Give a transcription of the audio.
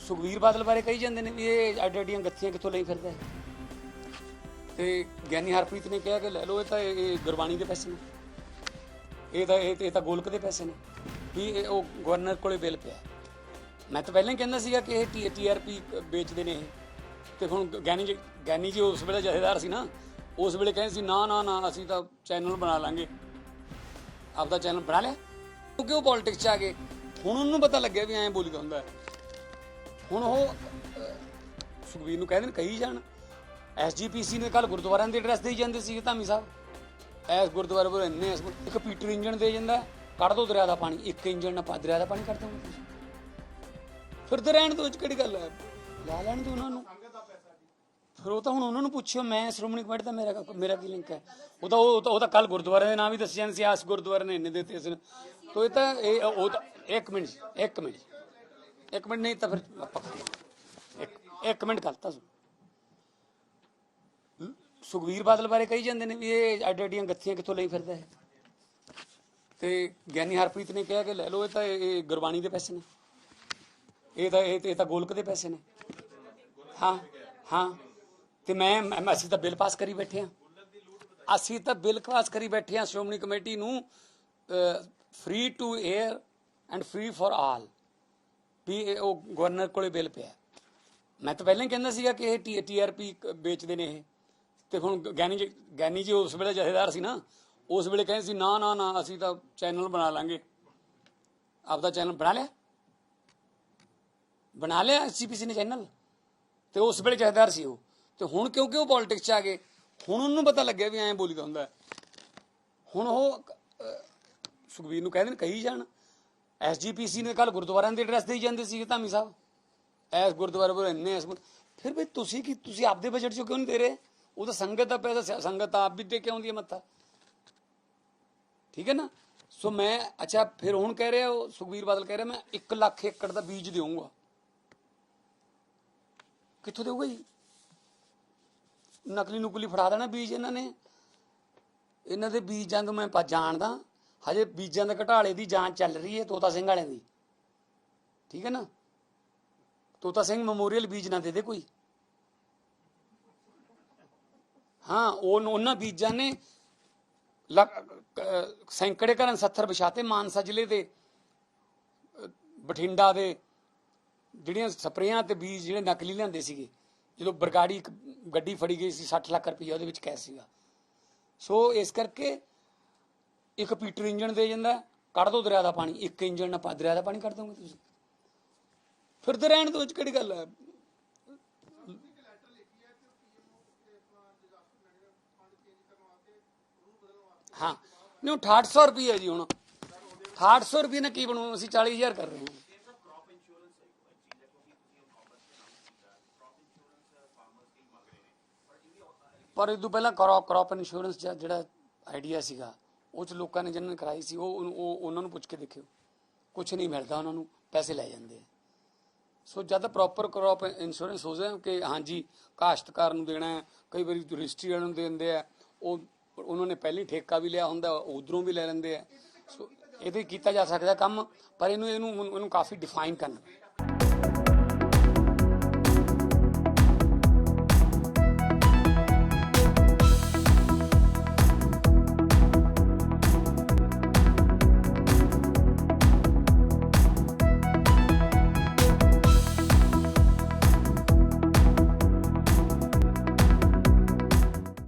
ਸੁਖਵੀਰ ਬਾਦਲ ਬਾਰੇ ਕਹੀ ਜਾਂਦੇ ਨੇ ਵੀ ਇਹ ਅੱਡ ਅੱਡੀਆਂ ਗੱਥੀਆਂ ਕਿੱਥੋਂ ਲਈ ਫਿਰਦਾ ਹੈ? ਤੇ ਗਿਆਨੀ ਹਰਪ੍ਰੀਤ ਨੇ ਕਿਹਾ ਕਿ ਲੈ ਲਓ ਇਹ ਤਾਂ ਇਹ ਗੁਰਬਾਣੀ ਦੇ ਪੈਸੇ ਨੇ। ਇਹ ਤਾਂ ਇਹ ਇਹ ਤਾਂ ਗੋਲਕ ਦੇ ਪੈਸੇ ਨੇ। ਵੀ ਇਹ ਉਹ ਗਵਰਨਰ ਕੋਲੇ ਬਿੱਲ ਪਿਆ। ਮੈਂ ਤਾਂ ਪਹਿਲਾਂ ਹੀ ਕਹਿੰਦਾ ਸੀਗਾ ਕਿ ਇਹ ਟੀਆਰਪੀ ਵੇਚਦੇ ਨੇ ਇਹ। ਤੇ ਹੁਣ ਗਿਆਨੀ ਜੀ ਗਿਆਨੀ ਜੀ ਉਸ ਵੇਲੇ ਜਥੇਦਾਰ ਸੀ ਨਾ, ਉਸ ਵੇਲੇ ਕਹਿੰਦੇ ਸੀ, ਨਾ ਨਾ ਨਾ, ਅਸੀਂ ਤਾਂ ਚੈਨਲ ਬਣਾ ਲਾਂਗੇ। ਆਪਦਾ ਚੈਨਲ ਬਣਾ ਲਿਆ? ਕਿਉਂਕਿ ਉਹ ਪੋਲਿਟਿਕਸ ਚ ਆ ਗਏ। ਹੁਣ ਉਹਨੂੰ ਪਤਾ ਲੱਗਿਆ ਵੀ ਐਂ ਬੋਲੀਦਾ ਹੁੰਦਾ ਹੈ। ਹੁਣ ਉਹ ਅਹ, ਸੁਖਬੀਰ ਨੂੰ ਕਹਿੰਦੇ ਨੇ ਕਹੀ ਜਾਣ। ਐਸਜੀਪੀਸੀ ਨੇ ਕੱਲ ਗੁਰਦੁਆਰਿਆਂ ਦੇ ਐਡਰੈਸ ਦੇਈ ਜਾਂਦੇ ਸੀ ਧਾਮੀ ਸਾਹਿਬ। ਐਸ ਗੁਰਦੁਆਰੇ ਕੋਲ ਇੰਨੇ ਇਸ ਇੱਕ ਪੀਟਰ ਇੰਜਣ ਦੇ ਜਾਂਦਾ ਹੈ, ਕੱਢ ਦੋ ਦਰਿਆ ਦਾ ਪਾਣੀ ਇੱਕ ਇੰਜਣ ਨਾਲ ਪਾ ਦਰਿਆ ਦਾ ਪਾਣੀ ਕੱਢ ਦੋਗੇ ਤੁਸੀਂ। ਫਿਰ ਤੇ ਰਹਿਣ ਦੋ 'ਚ ਕਿਹੜੀ ਗੱਲ ਹੈ? ਲਾ ਲੈਣ ਦੋ ਉਹਨਾਂ ਨੂੰ। ਫਿਰ ਉਹ ਤਾਂ ਹੁਣ ਉਹਨਾਂ ਨੂੰ ਪੁੱਛਿਓ ਮੈਂ ਸ਼੍ਰੋਮਣੀ ਕਮੇਟੀ ਦਾ ਮੇਰਾ ਮੇਰਾ ਕੀ ਲਿੰਕ ਹੈ? ਉਹ ਤਾਂ ਉਹ ਤਾਂ- ਉਹ ਤਾਂ ਕੱਲ ਗੁਰਦੁਆਰੇ ਦੇ ਨਾਮ ਵੀ ਦੱਸਿਆ ਜਾਂਦੇ ਸੀ ਆਸ ਗੁਰਦੁਆਰੇ ਨੇ ਇੰਨੇ ਦਿੱਤੇ ਸੀ ਤੋ ਇਹ ਤਾਂ ਇਹ ਉਹ ਤਾਂ ਇੱਕ ਮਿੰਟ ਜੀ ਇੱਕ ਮਿੰਟ ਜੀ। ਇੱਕ ਮਿੰਟ, ਨਹੀਂ ਤਾਂ ਫਿਰ ਆਪਾਂ ਇੱਕ ਇੱਕ ਮਿੰਟ ਕਰਤਾ ਤਾਂ ਸੁਖਵੀਰ ਬਾਦਲ ਬਾਰੇ ਕਹੀ ਜਾਂਦੇ ਨੇ ਵੀ ਇਹ ਅੱਡ ਅੱਡੀਆਂ ਗੱਥੀਆਂ ਕਿੱਥੋਂ ਲਈ ਫਿਰਦਾ ਹੈ ਤੇ ਗਿਆਨੀ ਹਰਪ੍ਰੀਤ ਨੇ ਕਿਹਾ ਕਿ ਲੈ ਲਓ, ਇਹ ਤਾਂ ਇਹ ਗੁਰਬਾਣੀ ਦੇ ਪੈਸੇ ਨੇ। ਇਹ ਤਾਂ, ਇਹ ਇਹ ਤਾਂ ਗੋਲਕ ਦੇ ਪੈਸੇ ਨੇ। ਹਾਂ ਹਾਂ। ਤੇ ਮੈਂ ਅਸੀਂ ਤਾਂ ਬਿੱਲ ਪਾਸ ਕਰੀ ਬੈਠੇ ਹਾਂ। ਅਸੀਂ ਤਾਂ ਬਿੱਲ ਪਾਸ ਕਰੀ ਬੈਠੇ ਹਾਂ ਸ਼੍ਰੋਮਣੀ ਕਮੇਟੀ ਨੂੰ free to air and free for all ਵੀ ਇਹ ਉਹ ਗਵਰਨਰ ਕੋਲੇ ਬਿੱਲ ਪਿਆ। ਮੈਂ ਤਾਂ ਪਹਿਲਾਂ ਹੀ ਕਹਿੰਦਾ ਸੀਗਾ ਕਿ ਇਹ ਟੀਆਰਪੀ ਵੇਚਦੇ ਨੇ ਇਹ। ਤੇ ਹੁਣ ਗਿਆਨੀ ਜੀ ਗਿਆਨੀ ਜੀ ਉਸ ਵੇਲੇ ਜਥੇਦਾਰ ਸੀ ਨਾ ਉਸ ਵੇਲੇ ਕਹਿੰਦੇ ਸੀ ਨਾ ਨਾ ਨਾ ਅਸੀਂ ਤਾਂ ਚੈਨਲ ਬਣਾ ਲਾਂਗੇ। ਆਪਦਾ ਚੈਨਲ ਬਣਾ ਲਿਆ? ਬਣਾ ਲਿਆ ਐਸਜੀਪੀਸੀ ਨੇ ਚੈਨਲ? ਤੇ ਉਸ ਵੇਲੇ ਜਥੇਦਾਰ ਸੀ ਉਹ। ਤੇ ਹੁਣ ਕਿਉਂਕਿ ਉਹ ਪੋਲਿਟਿਕਸ ਚ ਆ ਗਏ ਹੁਣ ਉਹਨੂੰ ਪਤਾ ਲੱਗਿਆ ਵੀ ਐਂ ਬੋਲੀਦਾ ਹੁੰਦਾ। ਹੁਣ ਉਹ ਅਹ, ਸੁਖਬੀਰ ਨੂੰ ਕਹਿੰਦੇ ਨੇ ਕਹੀ ਜਾਣ। ਐਸਜੀਪੀਸੀ ਨੇ ਕੱਲ ਗੁਰਦੁਆਰਿਆਂ ਦੇ ਐਡਰੈਸ ਦੇਈ ਜਾਂਦੇ ਸੀ ਧਾਮੀ ਸਾਹਿਬ। ਐਸ ਗੁਰਦੁਆਰੇ ਕੋਲ ਇੰਨੇ ਇਸ ਫਿਰ ਵੀ ਤੁਸੀਂ ਕੀ, ਤੁਸੀਂ ਆਪਦੇ ਬਜਟ ਚੋਂ ਕਿਉਂ ਨਹੀਂ ਦੇ ਰਹੇ? ਉਹ ਤਾਂ ਸੰਗਤ ਦਾ ਪੈਸਾ ਸੰਗਤ ਆਪ ਵੀ ਦੇ ਕੇ ਆਉਂਦੀ ਹੈ ਮੱਥਾ। ਠੀਕ ਹੈ ਨਾ? ਸੋ ਮੈਂ, ਅੱਛਾ, ਫਿਰ ਹੁਣ ਕਹਿ ਰਿਹਾ ਉਹ, ਸੁਖਬੀਰ ਬਾਦਲ ਕਹਿ ਰਿਹਾ, ਮੈਂ 1 ਲੱਖ ਏਕੜ ਦਾ ਬੀਜ ਦੇਵਾਂਗਾ ਕਿੱਥੋਂ ਦੇਊਗਾ ਜੀ? ਨਕਲੀ ਨੁਕਲੀ ਫੜਾ ਦੇਣਾ ਬੀਜ ਇਹਨਾਂ ਨੇ। ਇਹਨਾਂ ਦੇ ਬੀਜਾਂ ਤੋਂ ਮੈਂ ਜਾਣਦਾ। ਹਜੇ ਬੀਜਾਂ ਦੇ ਘਟਾਲੇ ਦੀ ਜਾਂਚ ਚੱਲ ਰਹੀ ਹੈ ਤੋਤਾ ਸਿੰਘ ਵਾਲਿਆਂ ਦੀ। ਠੀਕ ਹੈ ਨਾ? ਤੋਤਾ ਸਿੰਘ ਮੈਮੋਰੀਅਲ ਬੀਜ ਨਾ ਦੇ ਦੇ ਕੋਈ। ਹਾਂ, ਉਹ ਉਹਨਾਂ ਬੀਜਾਂ ਨੇ ਸੈਂਕੜੇ ਘਰਾਂ 70 ਵਿਛਾਤੇ ਮਾਨਸਾ ਜ਼ਿਲ੍ਹੇ ਦੇ, ਬਠਿੰਡਾ ਦੇ, ਜਿਹੜੀਆਂ ਸਪਰੇਆਂ ਤੇ ਬੀਜ ਜਿਹੜੇ ਨਕਲੀ ਲਿਆਂਦੇ ਸੀਗੇ। ਜਦੋਂ ਬਰਗਾੜੀ ਇੱਕ ਗੱਡੀ ਫੜੀ ਗਈ ਸੀ 60 ਲੱਖ ਰੁਪਏ ਉਹਦੇ ਵਿੱਚ ਕੈਸ਼ ਸੀਗਾ। ਸੋ ਇਸ ਕਰਕੇ ਇੱਕ ਪੀਟਰ ਇੰਜਣ ਦੇ ਜਾਂਦਾ, ਕੱਢ ਦੋ ਦਰਿਆ ਦਾ ਪਾਣੀ, ਇੱਕ ਇੰਜਣ ਨਾਲ ਦਰਿਆ ਦਾ ਪਾਣੀ ਕੱਢ ਦੋਗੇ ਤੁਸੀਂ। ਫਿਰ ਤੇ ਰਹਿਣ ਦੋ ਇਹ ਕਿਹੜੀ ਗੱਲ ਹੈ? ਹਾਂ, ਨਹੀਂ 6800 ਰੁਪਏ ਜੀ ਹੁਣ। 6800 ਰੁਪਏ ਨਾਲ ਕੀ ਬਣੂ, ਅਸੀਂ 40000 ਕਰ ਰਹੇ ਹਾਂ। ਪਰ ਇਹ ਤੋਂ ਪਹਿਲਾਂ ਕਰੋ ਕਰੋਪ ਇੰਸ਼ੋਰੈਂਸ ਜਿਹੜਾ ਆਈਡੀਆ ਸੀਗਾ ਉਹ ਚ ਲੋਕਾਂ ਨੇ ਜਿਹਨਾਂ ਨੇ ਕਰਾਈ ਸੀ, ਉਹ ਉਹ ਉਹਨਾਂ ਨੂੰ ਪੁੱਛ ਕੇ ਦੇਖਿਓ। ਕੁਝ ਨਹੀਂ ਮਿਲਦਾ ਉਹਨਾਂ ਨੂੰ, ਪੈਸੇ ਲੈ ਜਾਂਦੇ ਆ। ਸੋ ਜਦ ਪ੍ਰੋਪਰ ਕ੍ਰੌਪ ਇੰਸ਼ੋਰੈਂਸ ਹੋ ਜਾਏ ਕਿ ਹਾਂਜੀ, ਕਾਸ਼ਤਕਾਰ ਨੂੰ ਦੇਣਾ ਹੈ, ਕਈ ਵਾਰੀ ਰਜਿਸਟਰੀ ਵਾਲਿਆਂ ਨੂੰ ਦਿੰਦੇ ਆ, ਉਹ, ਉਹਨਾਂ ਨੇ ਪਹਿਲੀ ਠੇਕਾ ਵੀ ਲਿਆ ਹੁੰਦਾ, ਉਧਰੋਂ ਵੀ ਲੈ ਲੈਂਦੇ ਆ। ਸੋ ਇਹਦੇ ਕੀਤਾ ਜਾ ਸਕਦਾ ਕੰਮ, ਪਰ ਇਹਨੂੰ ਇਹਨੂੰ ਇਹਨੂੰ ਕਾਫੀ ਡਿਫਾਈਨ ਕਰਨਾ।